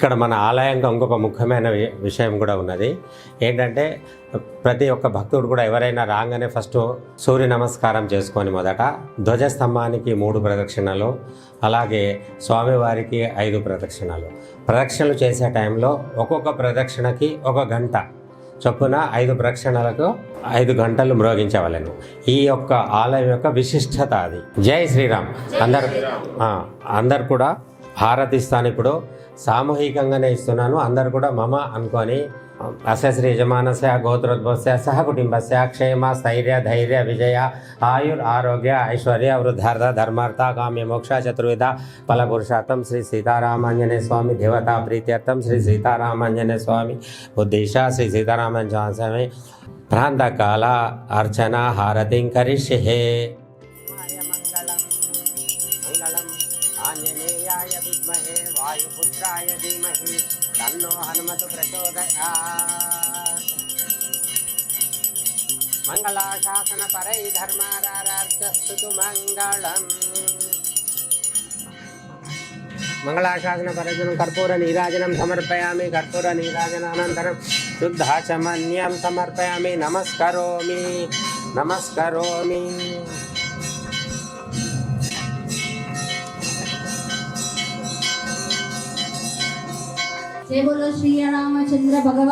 ఇక్కడ మన ఆలయంగా ఇంకొక ముఖ్యమైన వి- విషయం కూడా ఉన్నది. ఏంటంటే ప్రతి ఒక్క భక్తుడు కూడా ఎవరైనా రాగానే ఫస్ట్ సూర్య నమస్కారం చేసుకొని మొదట ధ్వజస్తంభానికి మూడు ప్రదక్షిణలు అలాగే స్వామివారికి ఐదు ప్రదక్షిణలు. ప్రదక్షిణలు చేసే టైంలో ఒక్కొక్క ప్రదక్షిణకి ఒక గంట. చొప్పున ఐదు ప్రదక్షిణలకు ఐదు గంటలు మ్రోగించవలను. ఈ యొక్క ఆలయం యొక్క విశిష్టత అది. జై శ్రీరామ్. అందరు అందరు కూడా హారతిస్తాను ఇప్పుడు. సామూహికంగానే ఇస్తున్నాను. అందరు కూడా మమ అనుకొని అసశ్రీ యజమానస్య గోత్రోద్భవస్య సహ క్షేమ స్థైర్య ధైర్య విజయ ఆయుర్ ఆరోగ్య ఐశ్వర్య వృద్ధార్థ ధర్మార్థ కామ్య మోక్ష చతుర్విధ ఫలపురుషార్థం శ్రీ సీతారామాంజనేయ స్వామి దేవతా ప్రీత్యర్థం శ్రీ సీతారామాంజనేయ స్వామి ఉద్దేశ శ్రీ సీతారామాంజనేయ స్వామి ప్రాంతకాల అర్చన హారతిం కరిష్యే. ఆంజనేయాయ విద్మహే వాయుపుత్రాయ ధీమహి. తన్నో హనుమతు ప్రచోదయాత్ మంగళాశాసన పరై ధర్మారార్చస్తు మంగళం. మంగళాశాసన పరజనం కర్పూర నీరాజనం సమర్పయామి. కర్పూర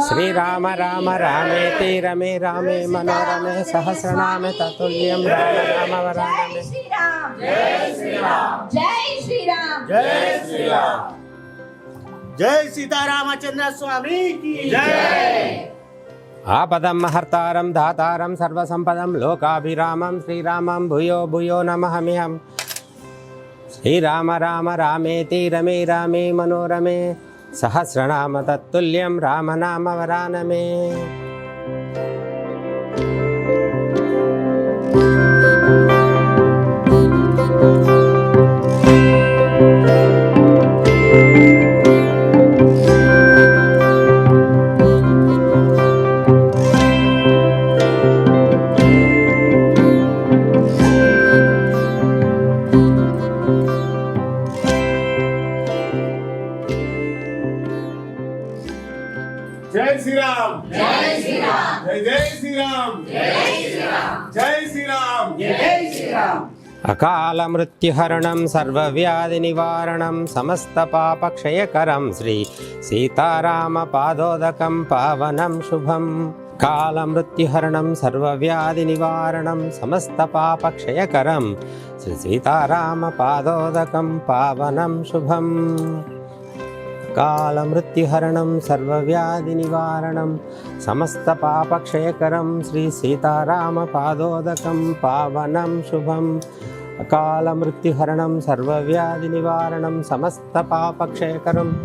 श्रीराम राम रामेति रमे रामे मनोरमे सहस्रनामे ततुल्यं राम राम वरानमे जय सीतारामचंद्र स्वामी की जय आपदं महर्तारं धातारं सर्वसम्पदं लोकाभिरामं श्रीरामं भूयो भूयो नमहमिहं श्रीराम राम रामेति रमे रामे मनोरमे సహస్రనామ తత్తుల్యం రామనామ వరానమే. अकालमृत्युहरणं सर्वव्याधिनिवारणं समस्तपापक्षयकरं श्री सीतारामपादोदकं पावनं शुभं कालमृत्युहरणं सर्वव्याधिनिवारणं समस्तपापक्षयकरं श्रीसीतारामपादोदकं पावनं शुभम् పాదోదకం సర్వవ్యాధి నివారణం సమస్త పాపక్షయకరం శ్రీ సీతారామ పాదోదకం పావనం శుభం. అకాల మృత్యుహరణం సర్వవ్యాధి నివారణం సమస్త పాపక్షయకరం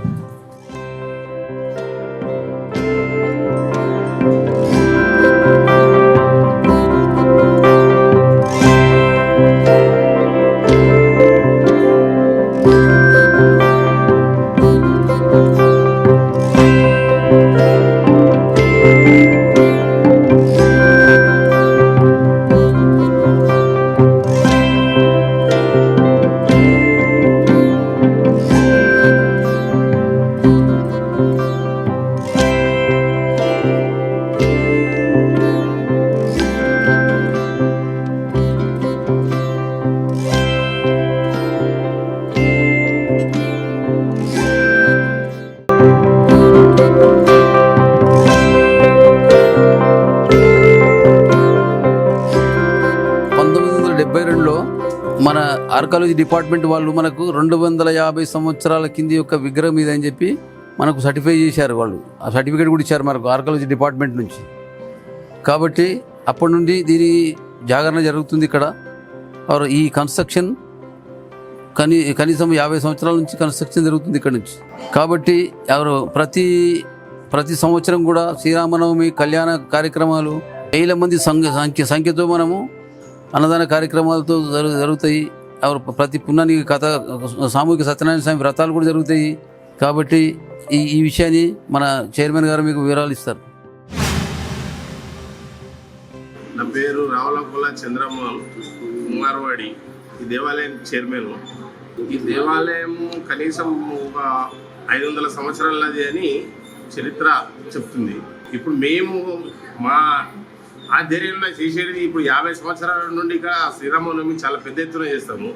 డిపార్ట్మెంట్ వాళ్ళు మనకు రెండు వందల యాభై సంవత్సరాల కింది యొక్క విగ్రహం ఇది అని చెప్పి మనకు సర్టిఫై చేశారు వాళ్ళు. ఆ సర్టిఫికేట్ కూడా ఇచ్చారు మనకు ఆర్కాలజీ డిపార్ట్మెంట్ నుంచి. కాబట్టి అప్పటి నుండి దీని జాగరణ జరుగుతుంది ఇక్కడ. ఈ కన్స్ట్రక్షన్ కనీ కనీసం యాభై సంవత్సరాల నుంచి కన్స్ట్రక్షన్ జరుగుతుంది ఇక్కడ నుంచి. కాబట్టి ఎవరు ప్రతి ప్రతి సంవత్సరం కూడా శ్రీరామనవమి కళ్యాణ కార్యక్రమాలు వేల మంది సంఖ్య సంఖ్య సంఖ్యతో మనము అన్నదాన కార్యక్రమాలతో జరుగుతాయి. ప్రతి పుణ్యానికి కథ సామూహిక సత్యనారాయణ స్వామి వ్రతాలు కూడా జరుగుతాయి. కాబట్టి ఈ ఈ విషయాన్ని మన చైర్మన్ గారు మీకు వివరాలు ఇస్తారు. నా పేరు రావులకొల్ల చంద్రమోహన్ కుమార్వాడి. ఈ దేవాలయం చైర్మన్. ఈ దేవాలయం కనీసం ఒక ఐదు వందల సంవత్సరాలది అని చరిత్ర చెప్తుంది. ఇప్పుడు మేము మా ఆధ్వర్యంలో చేసేది ఇప్పుడు యాభై సంవత్సరాల నుండి ఇక శ్రీరామనవమి చాలా పెద్ద ఎత్తున చేస్తాము.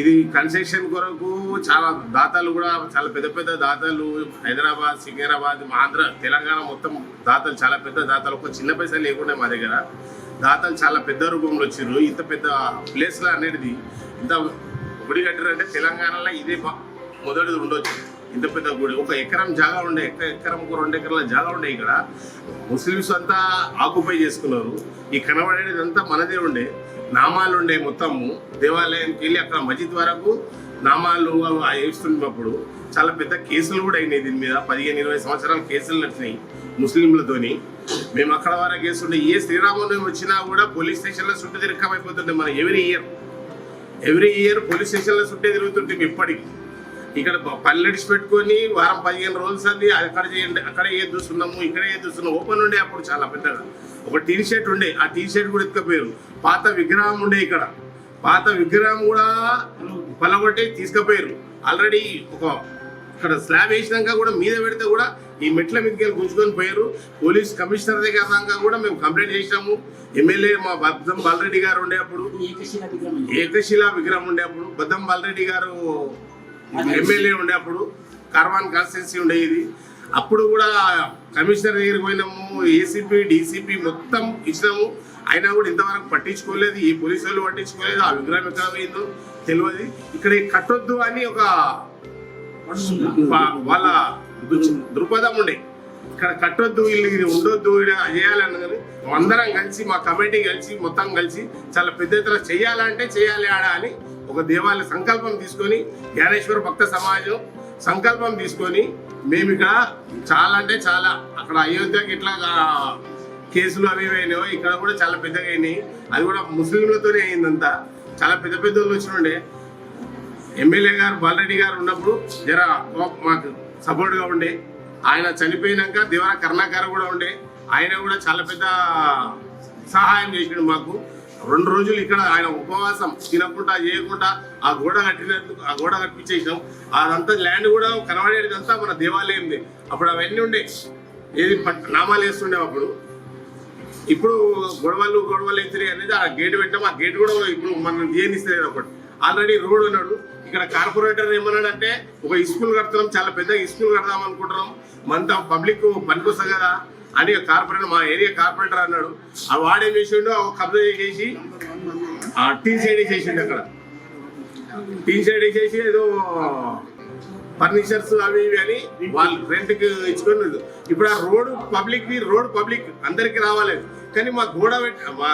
ఇది కన్స్ట్రక్షన్ కొరకు చాలా దాతలు కూడా చాలా పెద్ద పెద్ద దాతలు హైదరాబాద్ సికింద్రాబాద్ ఆంధ్ర తెలంగాణ మొత్తం దాతలు చాలా పెద్ద దాతలు ఒక చిన్న పైసలు లేకుండా మా దగ్గర దాతలు చాలా పెద్ద రూపంలో వచ్చిర్రు. ఇంత పెద్ద ప్లేస్లో అనేది ఇంత గుడి కట్టారంటే తెలంగాణలో ఇదే మొదటిది ఉండొచ్చు. ఇంత పెద్ద గుడి ఒక ఎకరం జాగా ఉండే ఎక్క ఎకరం ఒక రెండు ఎకరాల జాగా ఉండే ఇక్కడ. ముస్లిమ్స్ అంతా ఆక్యుపై చేసుకున్నారు. ఈ కనబడేది అంతా మనదే ఉండే నామాలు ఉండే మొత్తము. దేవాలయానికి వెళ్ళి అక్కడ మజిద్ వరకు నామాలు వేస్తున్నప్పుడు చాలా పెద్ద కేసులు కూడా అయినాయి దీని మీద. పదిహేను ఇరవై సంవత్సరాల కేసులు నచ్చినాయి ముస్లింలతోని. మేము అక్కడ వరకు కేసుండే ఏ శ్రీరామనవమి వచ్చినా కూడా పోలీస్ స్టేషన్లో చుట్టూ తిరగమైపోతుండే మనం every year. Every year police స్టేషన్లో చుట్టే తిరుగుతుంటే ఇప్పటికి. ఇక్కడ పల్లెడిసి పెట్టుకొని వారం పదిహేను రోజులు సంది అక్కడ చేయండి అక్కడ ఏ చూస్తున్నాము ఇక్కడ ఏ చూస్తున్నాం ఓపెన్ ఉండే అప్పుడు చాలా పెద్దగా. ఒక టీ షర్ట్ ఉండే ఆ టీ షర్ట్ కూడా ఎత్తుకపోయారు. పాత విగ్రహం ఉండే ఇక్కడ. పాత విగ్రహం కూడా పలగొట్టి తీసుకుపోయారు. ఆల్రెడీ ఒక ఇక్కడ స్లాబ్ వేసినాక కూడా మీద పెడితే కూడా ఈ మెట్ల మీదకి వెళ్ళి గుంజుకొని పోయారు. పోలీస్ కమిషనర్ దగ్గర దాకా కూడా మేము కంప్లైంట్ చేసినాము ఎమ్మెల్యే మా బద్దం బాలరెడ్డి గారు ఉండే అప్పుడు ఏకశిలా విగ్రహం ఉండే అప్పుడు బద్దం బాలరెడ్డి గారు ఎమ్మెల్యే ఉండే అప్పుడు కార్వాన్ కాన్స్టిట్యున్సీ ఉండే ఇది. అప్పుడు కూడా కమిషనర్ దగ్గరికి పోయినాము ఏసీపీ డీసీపీ మొత్తం ఇచ్చినాము. అయినా కూడా ఇంతవరకు పట్టించుకోలేదు ఈ పోలీసు వాళ్ళు పట్టించుకోలేదు ఆ విగ్రహం ఎక్కడ పోయిందో తెలియదు. ఇక్కడ కట్టొద్దు అని ఒక వాళ్ళ దృక్పథం ఉండే. ఇక్కడ కట్టొద్దు వీళ్ళు ఇది ఉండొద్దు చేయాలని కానీ అందరం కలిసి మా కమిటీ కలిసి మొత్తం కలిసి చాలా పెద్ద ఎత్తున చేయాలంటే చేయాలి ఆడ అని ఒక దేవాలయ సంకల్పం తీసుకొని జ్ఞానేశ్వర భక్త సమాజం సంకల్పం తీసుకొని మేము ఇక్కడ చాలా అంటే చాలా అక్కడ అయోధ్యకి ఇట్లా కేసులు అవి అయినాయో ఇక్కడ కూడా చాలా పెద్దగా అయినాయి. అది కూడా ముస్లింలతోనే అయిందంతా. చాలా పెద్ద పెద్ద వాళ్ళు వచ్చినుండే ఎమ్మెల్యే గారు బాలరెడ్డి గారు ఉన్నప్పుడు జర మాకు సపోర్ట్గా ఉండే. ఆయన చనిపోయినాక దేవర కరుణాకర్ కూడా ఉండే. ఆయన కూడా చాలా పెద్ద సహాయం చేసిండు మాకు. రెండు రోజులు ఇక్కడ ఆయన ఉపవాసం తినకుండా చేయకుండా ఆ గోడ కట్టినందుకు ఆ గోడ కట్టించేసినాం. అదంతా ల్యాండ్ కూడా కనబడేదంతా మన దేవాలయంది. అప్పుడు అవన్నీ ఉండే. ఏది పట్- నామాలు వేస్తుండే అప్పుడు. ఇప్పుడు గొడవలు గొడవలు ఎత్తిరి అనేది ఆ గేట్ పెట్టాం. ఆ గేట్ కూడా ఇప్పుడు మనం తీయనిస్తలేదు ఒకటి ఆల్రెడీ రోడ్ ఉన్నాడు. ఇక్కడ కార్పొరేటర్ ఏమన్నాడంటే ఒక స్కూల్ కడుతున్నాం చాలా పెద్ద స్కూల్ కడదాం అనుకుంటున్నాం. మనతో పబ్లిక్ పనికొస్తా కదా. అని కార్పొరేటర్ మా ఏరియా కార్పొరేటర్ అన్నాడు. ఆ వాడేం చేసిండో ఒక కబ్జా చేసి ఆ టీ సైడ్ చేసిండు అక్కడ. టీ సైడ్ చేసి ఏదో ఫర్నిచర్స్ అవి ఇవి అని వాళ్ళు రెంట్కి ఇచ్చుకొని ఇప్పుడు ఆ రోడ్ పబ్లిక్ రోడ్ పబ్లిక్ అందరికి రావాలి. కానీ మా గోడ పెట్ మా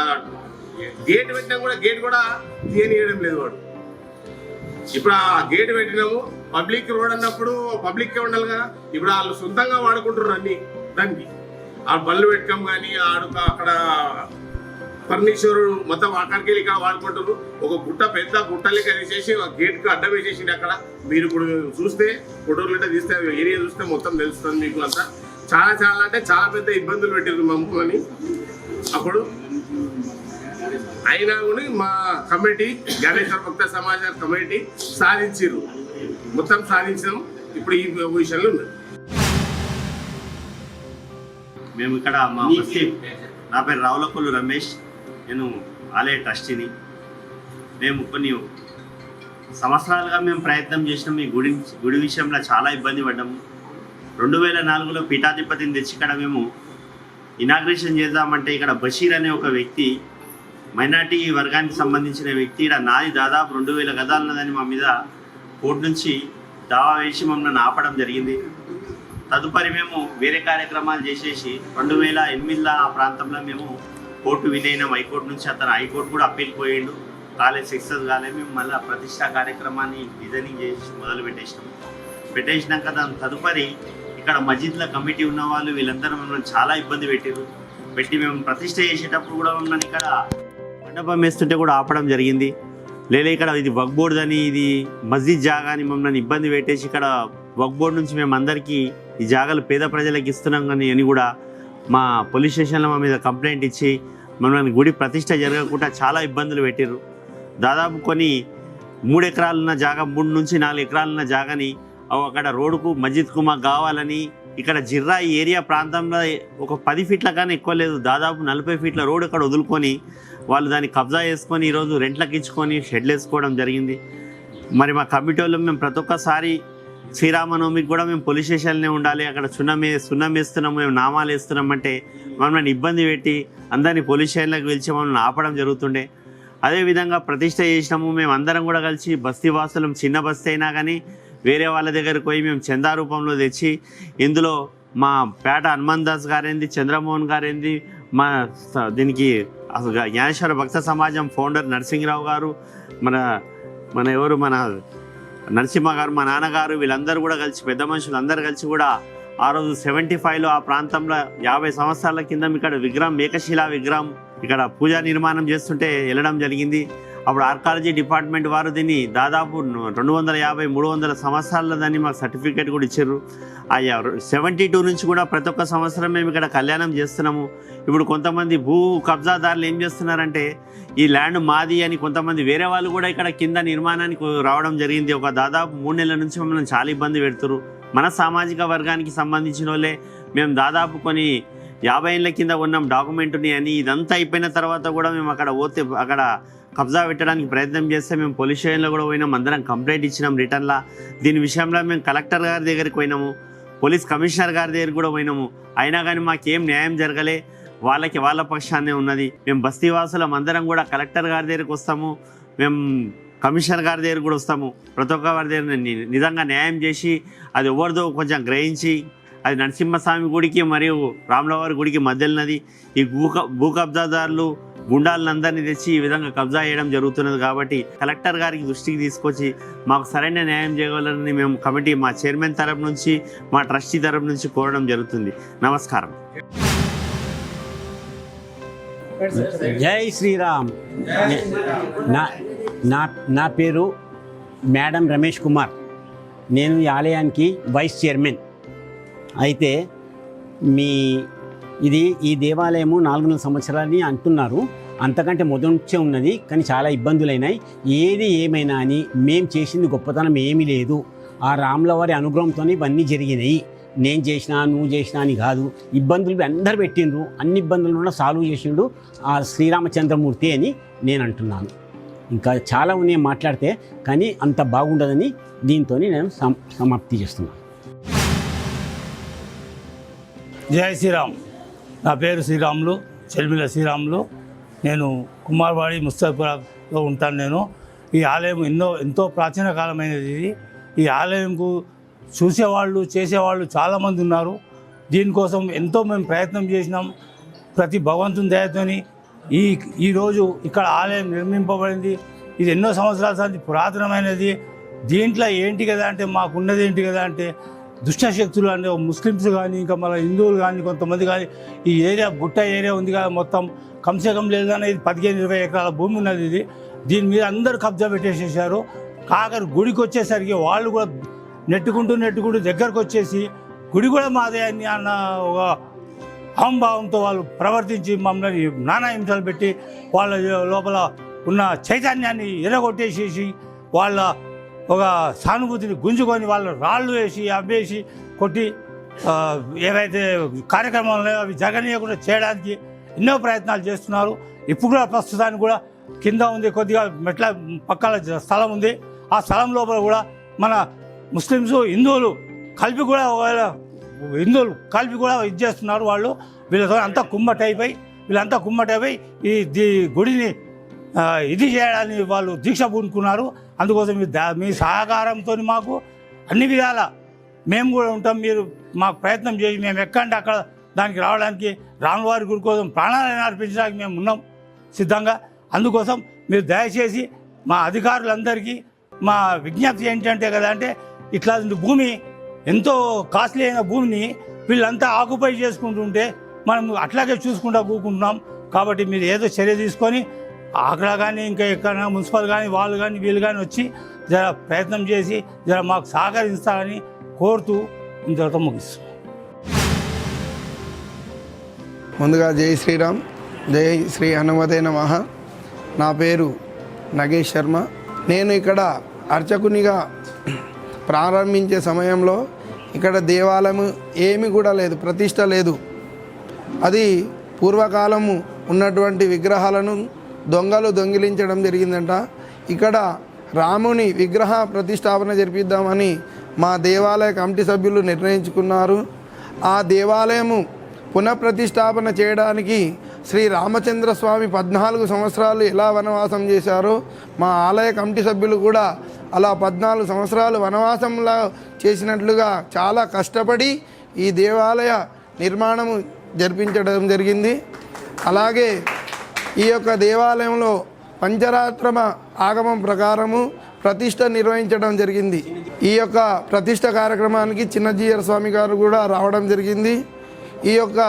గేట్ పెట్టినా కూడా గేట్ కూడా తీయనియడం లేదు వాడు. ఇప్పుడు ఆ గేట్ పెట్టినాము పబ్లిక్ రోడ్ అన్నప్పుడు పబ్లిక్ ఉండాలి కదా ఇప్పుడు వాళ్ళు సొంతంగా వాడుకుంటున్నారు అన్ని దానికి. ఆ బళ్ళు పెట్టుకోం కానీ ఆడు అక్కడ ఫర్నిచర్ మొత్తం అక్కడికి వెళ్ళి ఇక్కడ వాడుకుంటారు. ఒక గుట్ట పెద్ద గుట్ట లెక్క తీసేసి ఆ గేట్కి అడ్డం వేసేసింది అక్కడ. మీరు ఇప్పుడు చూస్తే ఫోటోలు అంటే తీస్తే ఏరియా చూస్తే మొత్తం తెలుస్తుంది మీకు అంతా. చాలా చాలా అంటే చాలా పెద్ద ఇబ్బందులు పెట్టారు మమ్మల్ని అప్పుడు అయినా కూడా మా కమిటీ జ్ఞానేశ్వర భక్త సమాజ కమిటీ సాధించారు మొత్తం సాధించడం ఇప్పుడు ఈ పొజిషన్లో ఉంది. మేము ఇక్కడ మా బస్తీ నా పేరు రావులకొల్లు రమేష్. నేను ఆలయ ట్రస్టీని. మేము కొన్ని సంవత్సరాలుగా మేము ప్రయత్నం చేసినాం. ఈ గుడి గుడి విషయంలో చాలా ఇబ్బంది పడ్డాము. రెండు వేల నాలుగులో పీఠాధిపతిని తెచ్చి ఇక్కడ మేము ఇనాగ్రేషన్ చేద్దామంటే ఇక్కడ బషీర్ అనే ఒక వ్యక్తి మైనార్టీ వర్గానికి సంబంధించిన వ్యక్తి ఇక్కడ నాది దాదాపు రెండు వేల గదాలన్నదని మా మీద కోర్టు నుంచి దావా వేసి మమ్మల్ని ఆపడం జరిగింది. తదుపరి మేము వేరే కార్యక్రమాలు చేసేసి రెండు వేల ఎనిమిదిలో ఆ ప్రాంతంలో మేము కోర్టు వినయనం హైకోర్టు నుంచి అతను హైకోర్టు కూడా అప్పీల్ పోయిండు. కాలేజ్ సక్సెస్ కాలే మేము మళ్ళీ ప్రతిష్టా కార్యక్రమాన్ని డిజైనింగ్ చేసి మొదలు పెట్టేసినాం. పెట్టేసినాక దాని తదుపరి ఇక్కడ మస్జిద్ల కమిటీ ఉన్న వాళ్ళు వీళ్ళందరూ మమ్మల్ని చాలా ఇబ్బంది పెట్టారు పెట్టి మేము ప్రతిష్ట చేసేటప్పుడు కూడా మమ్మల్ని ఇక్కడ మండపం వేస్తుంటే కూడా ఆపడం జరిగింది. లేదా ఇక్కడ ఇది వక్ బోర్డ్ అని ఇది మస్జిద్ జాగా అని మమ్మల్ని ఇబ్బంది పెట్టేసి ఇక్కడ వక్బోర్డ్ నుంచి మేము అందరికీ ఈ జాగాలు పేద ప్రజలకు ఇస్తున్నాం కానీ అని కూడా మా పోలీస్ స్టేషన్లో మా మీద కంప్లైంట్ ఇచ్చి మమ్మల్ని గుడి ప్రతిష్ట జరగకుండా చాలా ఇబ్బందులు పెట్టారు దాదాపు కొన్ని మూడు ఎకరాలున్న జాగా మూడు నుంచి నాలుగు ఎకరాలున్న జాగాని అక్కడ రోడ్డుకు మస్జిద్కు మాకు కావాలని ఇక్కడ జిర్రా ఈ ఏరియా ప్రాంతంలో ఒక పది ఫీట్ల కానీ ఎక్కువ లేదు. దాదాపు నలభై ఫీట్ల రోడ్ అక్కడ వదులుకొని వాళ్ళు దాన్ని కబ్జా చేసుకొని ఈరోజు రెంట్లకు ఇచ్చుకొని షెడ్లు వేసుకోవడం జరిగింది. మరి మా కమిటీ వాళ్ళు మేము ప్రతి ఒక్కసారి శ్రీరామనవమికి కూడా మేము పోలీస్ స్టేషన్లోనే ఉండాలి అక్కడ సున్నం సున్నం వేస్తున్నాం మేము నామాలు వేస్తున్నాం అంటే మమ్మల్ని ఇబ్బంది పెట్టి అందరినీ పోలీస్ స్టేషన్లకు పిలిచి మమ్మల్ని ఆపడం జరుగుతుండే. అదేవిధంగా ప్రతిష్ట చేసినాము మేము అందరం కూడా కలిసి బస్తీ వాసులం చిన్న బస్తీ అయినా కానీ వేరే వాళ్ళ దగ్గరకు పోయి మేము చందా రూపంలో తెచ్చి ఇందులో మా పేట హనుమాన్ దాస్ గారేంది చంద్రమోహన్ గారేంది మా స- దీనికి అసలు జ్ఞానేశ్వర భక్త సమాజం ఫౌండర్ నరసింహరావు గారు మన మన ఎవరు మన నరసింహ గారు మా నాన్నగారు వీళ్ళందరూ కూడా కలిసి పెద్ద మనుషులు అందరూ కలిసి కూడా ఆ రోజు సెవెంటీ ఫైవ్లో ఆ ప్రాంతంలో యాభై సంవత్సరాల కింద ఇక్కడ విగ్రహం ఏకశిలా విగ్రహం ఇక్కడ పూజా నిర్మాణం చేస్తుంటే వెళ్ళడం జరిగింది. అప్పుడు ఆర్కాలజీ డిపార్ట్మెంట్ వారు దీన్ని దాదాపు రెండు వందల యాభై మూడు వందల సంవత్సరాల దాన్ని మాకు సర్టిఫికేట్ కూడా ఇచ్చారు. ఆ సెవెంటీ టూ నుంచి కూడా ప్రతి ఒక్క సంవత్సరం మేము ఇక్కడ కళ్యాణం చేస్తున్నాము. ఇప్పుడు కొంతమంది భూ కబ్జాదారులు ఏం చేస్తున్నారంటే ఈ ల్యాండ్ మాది అని కొంతమంది వేరే వాళ్ళు కూడా ఇక్కడ కింద నిర్మాణానికి రావడం జరిగింది. ఒక దాదాపు మూడు నెలల నుంచి మమ్మల్ని చాలా ఇబ్బంది పెడుతురు మన సామాజిక వర్గానికి సంబంధించిన వాళ్ళే. మేము దాదాపు కొన్ని యాభై ఏళ్ళ కింద ఉన్నాం డాక్యుమెంట్ని అని. ఇదంతా అయిపోయిన తర్వాత కూడా మేము అక్కడ పోతే అక్కడ కబ్జా పెట్టడానికి ప్రయత్నం చేస్తే మేము పోలీస్ స్టేషన్లో కూడా పోయినాం. అందరం కంప్లైంట్ ఇచ్చినాం రిటర్న్లా. దీని విషయంలో మేము కలెక్టర్ గారి దగ్గరికి పోయినాము. పోలీస్ కమిషనర్ గారి దగ్గర కూడా పోయినాము. అయినా కానీ మాకేం న్యాయం జరగలే. వాళ్ళకి వాళ్ళ పక్షాన్నే ఉన్నది. మేము బస్తీవాసులం అందరం కూడా కలెక్టర్ గారి దగ్గరికి వస్తాము. మేము కమిషనర్ గారి దగ్గర కూడా వస్తాము. ప్రతి ఒక్క వారి దగ్గర ని- నిజంగా న్యాయం చేసి అది ఎవరిదో కొంచెం గ్రహించి అది నరసింహస్వామి గుడికి మరియు రాములవారి గుడికి మధ్యలోనది ఈ భూ భూ కబ్జాదారులు గుండాలందరినీ తెచ్చి ఈ విధంగా కబ్జా చేయడం జరుగుతున్నది కాబట్టి కలెక్టర్ గారికి దృష్టికి తీసుకొచ్చి మాకు సరైన న్యాయం చేయగలరని మేము కమిటీ మా చైర్మన్ తరపు నుంచి మా ట్రస్టీ తరపు నుంచి కోరడం జరుగుతుంది. నమస్కారం. జై శ్రీరామ్. నా నా నా పేరు మేడం రమేష్ కుమార్. నేను ఈ ఆలయానికి వైస్ చైర్మన్. అయితే మీ ఇది ఈ దేవాలయము నాలుగు వందల సంవత్సరాలని అంటున్నారు. అంతకంటే మొదటి ఉన్నది కానీ చాలా ఇబ్బందులైనాయి. ఏది ఏమైనా అని మేము చేసింది గొప్పతనం ఏమీ లేదు. ఆ రాముల వారి అనుగ్రహంతో ఇవన్నీ జరిగినాయి. నేను చేసినా నువ్వు చేసినా అని కాదు. ఇబ్బందులు అందరు పెట్టిండ్రు. అన్ని ఇబ్బందులు కూడా సాల్వ్ చేసిండు ఆ శ్రీరామచంద్రమూర్తి అని నేను అంటున్నాను. ఇంకా చాలా ఉన్నాయి మాట్లాడితే కానీ అంత బాగుండదని దీంతో నేను సమాప్తి చేస్తున్నాను. జై శ్రీరామ్. నా పేరు శ్రీరాములు చెల్మిల శ్రీరాములు. నేను కుమార్వాడి ముస్తాఫాలో ఉంటాను నేను. ఈ ఆలయం ఎన్నో ఎంతో ప్రాచీన కాలమైనది ఇది. ఈ ఆలయంకు చూసేవాళ్ళు చేసేవాళ్ళు చాలామంది ఉన్నారు. దీనికోసం ఎంతో మేము ప్రయత్నం చేసినాం. ప్రతి భగవంతుని దయతోని ఈ ఈరోజు ఇక్కడ ఆలయం నిర్మింపబడింది. ఇది ఎన్నో సంవత్సరాల సంది పురాతనమైనది. దీంట్లో ఏంటి కదా అంటే మాకున్నది ఏంటి కదా అంటే దుష్టశక్తులు అంటే ముస్లిమ్స్ కానీ ఇంకా మన హిందువులు కానీ కొంతమంది కానీ ఈ ఏరియా గుట్ట ఏరియా ఉంది కదా మొత్తం. కంసే కం లేదన్నా ఇది పదిహేను ఇరవై ఎకరాల భూమి ఉన్నది ఇది. దీని మీద అందరూ కబ్జా పెట్టేసేసారు కాకరు గుడికి వచ్చేసరికి వాళ్ళు కూడా నెట్టుకుంటూ నెట్టుకుంటూ దగ్గరకు వచ్చేసి గుడి కూడా మాదే అని అన్న ఒక అహంభావంతో వాళ్ళు ప్రవర్తించి మమ్మల్ని నానా హింసలు పెట్టి వాళ్ళ లోపల ఉన్న చైతన్యాన్ని ఎరగొట్టేసేసి వాళ్ళ ఒక సానుభూతిని గుంజుకొని వాళ్ళ రాళ్ళు వేసి అవ్వేసి కొట్టి ఏవైతే కార్యక్రమాలు ఉన్నాయో అవి జగనీయకుండా చేయడానికి ఎన్నో ప్రయత్నాలు చేస్తున్నారు. ఇప్పుడు కూడా ప్రస్తుతానికి కూడా కింద ఉంది కొద్దిగా మెట్ల పక్కల స్థలం ఉంది. ఆ స్థలం లోపల కూడా మన ముస్లిమ్స్ హిందువులు కలిపి కూడా హిందువులు కలిపి కూడా ఇది చేస్తున్నారు వాళ్ళు. వీళ్ళతో అంతా కుమ్మటైపోయి వీళ్ళంతా కుమ్మటైపోయి ఈ దీ గుడిని ఇది చేయడానికి వాళ్ళు దీక్ష పూనుకున్నారు. అందుకోసం మీ దా మీ సహకారంతో మాకు అన్ని విధాల మేము కూడా ఉంటాం. మీరు మాకు ప్రయత్నం చేసి మేము ఎక్కండి అక్కడ దానికి రావడానికి రాములవారి గురి కోసం ప్రాణాలను అర్పించడానికి మేము ఉన్నాం సిద్ధంగా. అందుకోసం మీరు దయచేసి మా అధికారులందరికీ మా విజ్ఞప్తి ఏంటంటే కదా అంటే ఇట్లాంటి భూమి ఎంతో కాస్ట్లీ అయిన భూమిని వీళ్ళంతా ఆక్యుపై చేసుకుంటుంటే మనం అట్లాగే చూసుకుంటా కూకుంటున్నాం. కాబట్టి మీరు ఏదో చర్య తీసుకొని అక్కడ కానీ ఇంకా ఎక్కడ మున్సిపల్ కానీ వాళ్ళు కానీ వీళ్ళు కానీ వచ్చి జర ప్రయత్నం చేసి జర మాకు సహకరిస్తారని కోరుతూ ఇంతవరకు ముగిస్తాం ముందుగా జై శ్రీరామ్ జై శ్రీ హనుమతే నమః. నా పేరు నగేష్ శర్మ. నేను ఇక్కడ అర్చకునిగా ప్రారంభించే సమయంలో ఇక్కడ దేవాలయం ఏమి కూడా లేదు ప్రతిష్ట లేదు. అది పూర్వకాలము ఉన్నటువంటి విగ్రహాలను దొంగలు దొంగిలించడం జరిగిందంట. ఇక్కడ రాముని విగ్రహ ప్రతిష్టాపన జరిపిద్దామని మా దేవాలయ కమిటీ సభ్యులు నిర్ణయించుకున్నారు. ఆ దేవాలయము పునఃప్రతిష్టాపన చేయడానికి శ్రీ రామచంద్ర స్వామి పద్నాలుగు సంవత్సరాలు ఎలా వనవాసం చేశారో మా ఆలయ కమిటీ సభ్యులు కూడా అలా పద్నాలుగు సంవత్సరాలు వనవాసంలో చేసినట్లుగా చాలా కష్టపడి ఈ దేవాలయ నిర్మాణము జరిపించడం జరిగింది. అలాగే ఈ యొక్క దేవాలయంలో పంచరాత్రమ ఆగమం ప్రకారము ప్రతిష్ట నిర్వహించడం జరిగింది. ఈ యొక్క ప్రతిష్ట కార్యక్రమానికి చిన్నజీయర్ స్వామి గారు కూడా రావడం జరిగింది. ఈ యొక్క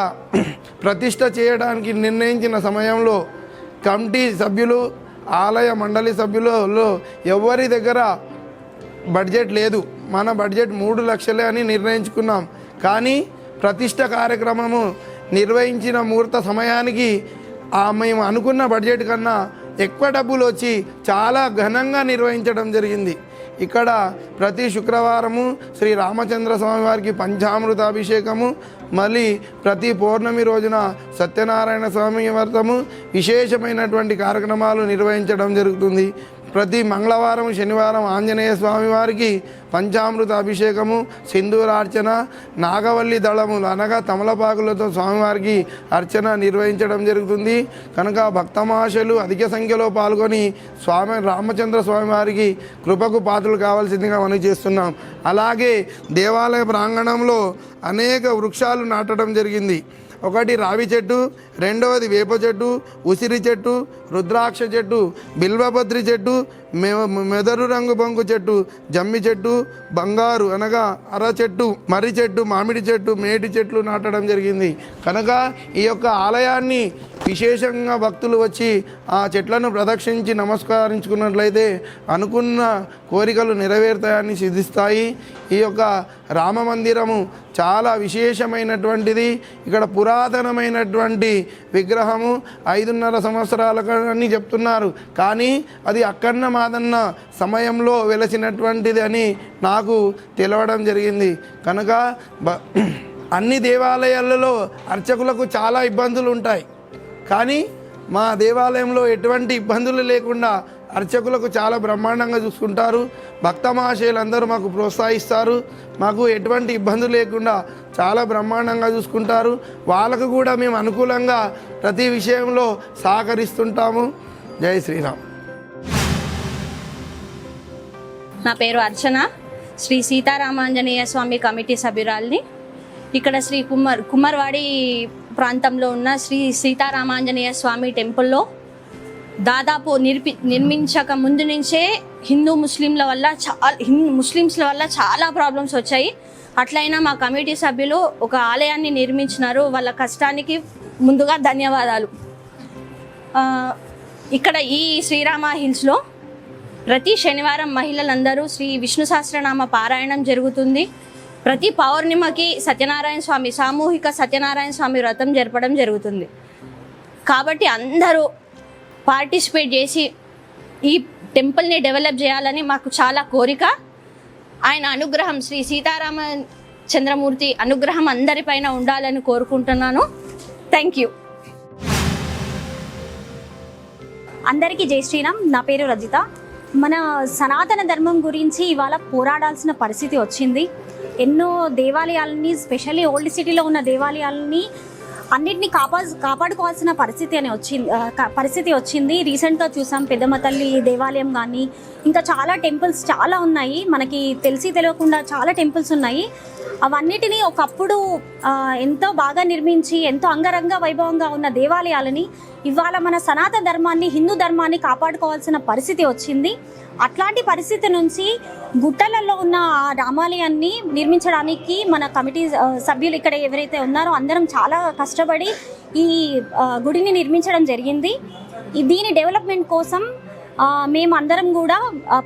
ప్రతిష్ట చేయడానికి నిర్ణయించిన సమయంలో కమిటీ సభ్యులు ఆలయ మండలి సభ్యులలో ఎవరి దగ్గర బడ్జెట్ లేదు. మన బడ్జెట్ మూడు లక్షలే అని నిర్ణయించుకున్నాం. కానీ ప్రతిష్ట కార్యక్రమము నిర్వహించిన ముహూర్త సమయానికి మేము అనుకున్న బడ్జెట్ కన్నా ఎక్కువ డబ్బులు వచ్చి చాలా ఘనంగా నిర్వహించడం జరిగింది. ఇక్కడ ప్రతి శుక్రవారము శ్రీ రామచంద్ర స్వామి వారికి పంచామృతాభిషేకము మళ్ళీ ప్రతి పౌర్ణమి రోజున సత్యనారాయణ స్వామి వ్రతము విశేషమైనటువంటి కార్యక్రమాలు నిర్వహించడం జరుగుతుంది. ప్రతి మంగళవారం శనివారం ఆంజనేయ స్వామి వారికి పంచామృత అభిషేకము సింధూరార్చన నాగవల్లి దళములు అనగా తమలపాకులతో స్వామివారికి అర్చన నిర్వహించడం జరుగుతుంది. కనుక భక్తమాషలు అధిక సంఖ్యలో పాల్గొని స్వామి రామచంద్ర స్వామి వారికి కృపకు పాత్రలు కావాల్సిందిగా మనం చేస్తున్నాం. అలాగే దేవాలయ ప్రాంగణంలో అనేక వృక్షాలు నాటడం జరిగింది. ఒకటి రావి చెట్టు రెండవది వేప చెట్టు ఉసిరి చెట్టు రుద్రాక్ష చెట్టు బిల్వపత్రి చెట్టు మె- మెదరు రంగు బొంగు చెట్టు జమ్మి చెట్టు బంగారు అనగా అర చెట్టు మర్రి చెట్టు మామిడి చెట్టు మేటి చెట్లు నాటడం జరిగింది. కనుక ఈ యొక్క ఆలయాన్ని విశేషంగా భక్తులు వచ్చి ఆ చెట్లను ప్రదక్షించి నమస్కరించుకున్నట్లయితే అనుకున్న కోరికలు నెరవేరుతాయని సిద్ధిస్తాయి. ఈ యొక్క రామ మందిరము చాలా విశేషమైనటువంటిది. ఇక్కడ పురాతనమైనటువంటి విగ్రహము ఐదున్నర సంవత్సరాల అని చెప్తున్నారు. కానీ అది అక్కన్న మాదన్న సమయంలో వెలసినటువంటిది అని నాకు తెలవడం జరిగింది. కనుక బ అన్ని దేవాలయాలలో అర్చకులకు చాలా ఇబ్బందులు ఉంటాయి. కానీ మా దేవాలయంలో ఎటువంటి ఇబ్బందులు లేకుండా అర్చకులకు చాలా బ్రహ్మాండంగా చూసుకుంటారు. భక్త మహాశయులందరూ మాకు ప్రోత్సహిస్తారు. మాకు ఎటువంటి ఇబ్బందులు లేకుండా చాలా బ్రహ్మాండంగా చూసుకుంటారు. వాళ్ళకు కూడా మేము అనుకూలంగా ప్రతి విషయంలో సహకరిస్తుంటాము. జై శ్రీరామ్. నా పేరు అర్చన. శ్రీ సీతారామాంజనేయ స్వామి కమిటీ సభ్యురాల్ని. ఇక్కడ శ్రీ కుమార్ కుమార్వాడి ప్రాంతంలో ఉన్న శ్రీ సీతారామాంజనేయ స్వామి టెంపుల్లో దాదాపు నిర్పి నిర్మించక ముందు నుంచే హిందూ ముస్లింల వల్ల చాలా హిందూ ముస్లిమ్స్ల వల్ల చాలా ప్రాబ్లమ్స్ వచ్చాయి. అట్లయినా మా కమిటీ సభ్యులు ఒక ఆలయాన్ని నిర్మించినారు. వాళ్ళ కష్టానికి ముందుగా ధన్యవాదాలు. ఇక్కడ ఈ శ్రీరామ హిల్స్లో ప్రతి శనివారం మహిళలందరూ శ్రీ విష్ణు సహస్రనామ పారాయణం జరుగుతుంది. ప్రతి పౌర్ణిమకి సత్యనారాయణ స్వామి సామూహిక సత్యనారాయణ స్వామి వ్రతం జరపడం జరుగుతుంది. కాబట్టి అందరూ పార్టిసిపేట్ చేసి ఈ టెంపుల్ని డెవలప్ చేయాలని మాకు చాలా కోరిక. ఆయన అనుగ్రహం శ్రీ సీతారామ చంద్రమూర్తి అనుగ్రహం అందరిపైన ఉండాలని కోరుకుంటున్నాను. థ్యాంక్ యూ అందరికీ జై శ్రీరామ్. నా పేరు రజిత. మన సనాతన ధర్మం గురించి ఇవాళ పోరాడాల్సిన పరిస్థితి వచ్చింది. ఎన్నో దేవాలయాలని స్పెషల్లీ ఓల్డ్ సిటీలో ఉన్న దేవాలయాలని అన్నిటిని కాపా కాపాడుకోవాల్సిన పరిస్థితి అని వచ్చింది పరిస్థితి వచ్చింది. రీసెంట్గా చూసాం పెద్దమ్మ తల్లి దేవాలయం కానీ ఇంకా చాలా టెంపుల్స్ చాలా ఉన్నాయి. మనకి తెలిసి తెలియకుండా చాలా టెంపుల్స్ ఉన్నాయి. అవన్నిటినీ ఒకప్పుడు ఎంతో బాగా నిర్మించి ఎంతో అంగరంగ వైభవంగా ఉన్న దేవాలయాలని ఇవాళ మన సనాతన ధర్మాన్ని హిందూ ధర్మాన్ని కాపాడుకోవాల్సిన పరిస్థితి వచ్చింది. అట్లాంటి పరిస్థితి నుంచి గుట్టలలో ఉన్న ఆ రామాలయాన్ని నిర్మించడానికి మన కమిటీ సభ్యులు ఇక్కడ ఎవరైతే ఉన్నారో అందరం చాలా కష్టపడి ఈ గుడిని నిర్మించడం జరిగింది. దీని డెవలప్మెంట్ కోసం మేమందరం కూడా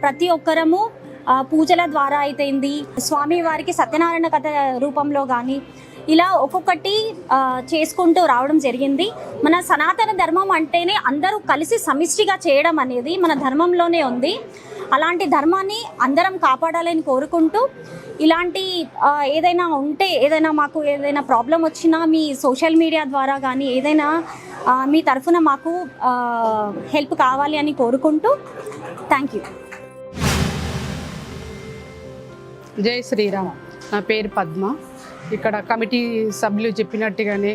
ప్రతి ఒక్కరము పూజల ద్వారా అయితేంది స్వామి వారికి సత్యనారాయణ కథ రూపంలో కానీ ఇలా ఒక్కొక్కటి చేసుకుంటూ రావడం జరిగింది. మన సనాతన ధర్మం అంటేనే అందరూ కలిసి సమిష్టిగా చేయడం అనేది మన ధర్మంలోనే ఉంది. అలాంటి ధర్మాన్ని అందరం కాపాడాలని కోరుకుంటూ ఇలాంటి ఏదైనా ఉంటే ఏదైనా మాకు ఏదైనా ప్రాబ్లం వచ్చినా మీ సోషల్ మీడియా ద్వారా కానీ ఏదైనా మీ తరఫున మాకు హెల్ప్ కావాలి అని కోరుకుంటూ థ్యాంక్ యూ. జై శ్రీరామ్. నా పేరు పద్మ. ఇక్కడ కమిటీ సభ్యులు చెప్పినట్టుగానే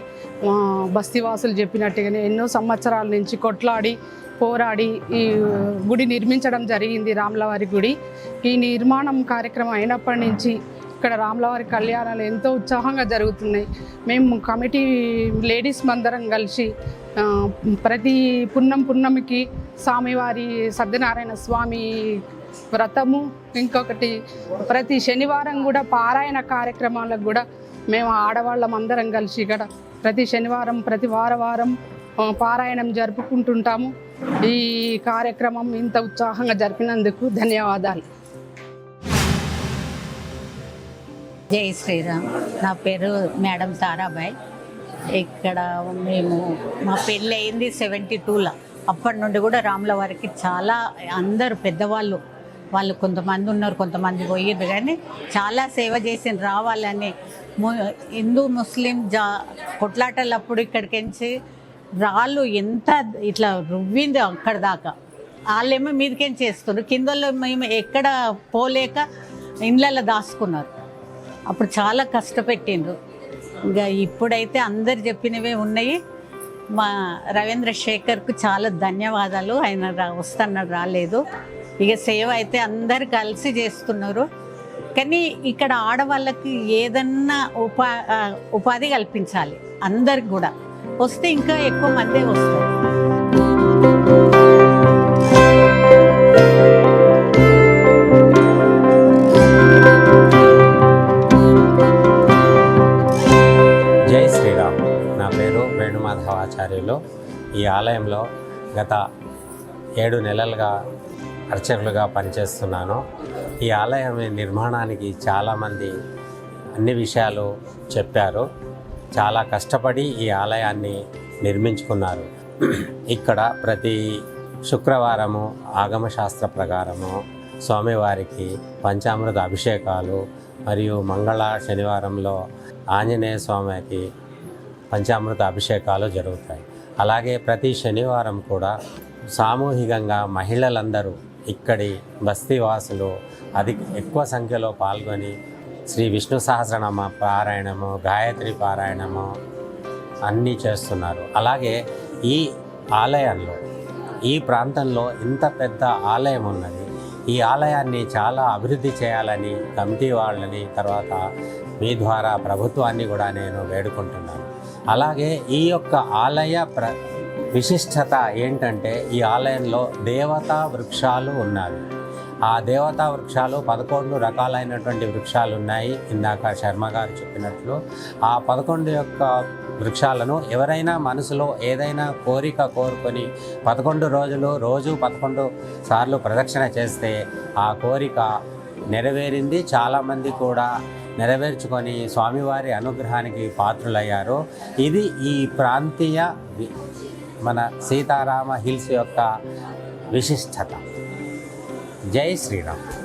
బస్తీవాసులు చెప్పినట్టుగానే ఎన్నో సంవత్సరాల నుంచి కొట్లాడి పోరాడి ఈ గుడి నిర్మించడం జరిగింది రాములవారి గుడి. ఈ నిర్మాణం కార్యక్రమం అయినప్పటి నుంచి ఇక్కడ రాములవారి కళ్యాణాలు ఎంతో ఉత్సాహంగా జరుగుతున్నాయి. మేము కమిటీ లేడీస్ మందరం కలిసి ప్రతి పున్నం పున్నమికి స్వామివారి సత్యనారాయణ స్వామి వ్రతము ఇంకొకటి ప్రతి శనివారం కూడా పారాయణ కార్యక్రమాలకు కూడా మేము ఆడవాళ్ళం అందరం కలిసి ఇక్కడ ప్రతి శనివారం ప్రతి వారవారం పారాయణం జరుపుకుంటుంటాము. ఈ కార్యక్రమం ఇంత ఉత్సాహంగా జరిపినందుకు ధన్యవాదాలు. జై శ్రీరామ్. నా పేరు మేడం తారాబాయ్. ఇక్కడ మేము మా పెళ్ళి అయింది సెవెంటీ టూలో. అప్పటి నుండి కూడా రాముల వారికి చాలా అందరు పెద్దవాళ్ళు. వాళ్ళు కొంతమంది ఉన్నారు కొంతమంది పోయారు కానీ చాలా సేవ చేసి రావాలని హిందూ ముస్లిం జా కొట్లాటలప్పుడు ఇక్కడికించి రాళ్ళు ఎంత ఇట్లా రువ్వింది అక్కడ దాకా. వాళ్ళేమో మీదకేం చేస్తున్నారు కిందలో మేము ఎక్కడ పోలేక ఇండ్లలో దాచుకున్నారు. అప్పుడు చాలా కష్టపెట్టిండ్రు. ఇంకా ఇప్పుడైతే అందరు చెప్పినవే ఉన్నాయి. మా రవీంద్ర శేఖర్కు చాలా ధన్యవాదాలు. ఆయన రా వస్తున్నారు రాలేదు. ఇక సేవ అయితే అందరు కలిసి చేస్తున్నారు. కానీ ఇక్కడ ఆడవాళ్ళకి ఏదన్నా ఉపా ఉపాధి కల్పించాలి అందరికి కూడా. వస్తే ఇంకా ఎక్కువ మందే వస్తారు జై శ్రీరామ్. నా పేరు వేణుమాధవాచార్యులు ఈ ఆలయంలో గత ఏడు నెలలుగా అర్చకులుగా పనిచేస్తున్నాను. ఈ ఆలయం నిర్మాణానికి చాలామంది అన్ని విషయాలు చెప్పారు. చాలా కష్టపడి ఈ ఆలయాన్ని నిర్మించుకున్నారు. ఇక్కడ ప్రతి శుక్రవారము ఆగమశాస్త్ర ప్రకారము స్వామివారికి పంచామృత అభిషేకాలు మరియు మంగళ శనివారంలో ఆంజనేయ స్వామికి పంచామృత అభిషేకాలు జరుగుతాయి. అలాగే ప్రతి శనివారం కూడా సామూహికంగా మహిళలందరూ ఇక్కడి బస్తీవాసులు అధిక ఎక్కువ సంఖ్యలో పాల్గొని శ్రీ విష్ణు సహస్రనామ పారాయణము గాయత్రి పారాయణము అన్నీ చేస్తున్నారు. అలాగే ఈ ఆలయంలో ఈ ప్రాంతంలో ఇంత పెద్ద ఆలయం ఉన్నది. ఈ ఆలయాన్ని చాలా అభివృద్ధి చేయాలని కమిటీ వాళ్ళని తర్వాత మీ ద్వారా ప్రభుత్వాన్ని కూడా నేను వేడుకుంటున్నాను. అలాగే ఈ యొక్క ఆలయ ప్ర విశిష్టత ఏంటంటే ఈ ఆలయంలో దేవతా వృక్షాలు ఉన్నవి ఆ దేవతా వృక్షాలు పదకొండు రకాలైనటువంటి వృక్షాలు ఉన్నాయి. ఇందాక శర్మ గారు చెప్పినట్లు ఆ పదకొండు యొక్క వృక్షాలను ఎవరైనా మనసులో ఏదైనా కోరిక కోరుకొని పదకొండు రోజులు రోజు పదకొండు సార్లు ప్రదక్షిణ చేస్తే ఆ కోరిక నెరవేరింది. చాలామంది కూడా నెరవేర్చుకొని స్వామివారి అనుగ్రహానికి పాత్రులయ్యారు. ఇది ఈ ప్రాంతీయ మన సీతారామ హిల్స్ యొక్క విశిష్టత. జై శ్రీరామ్.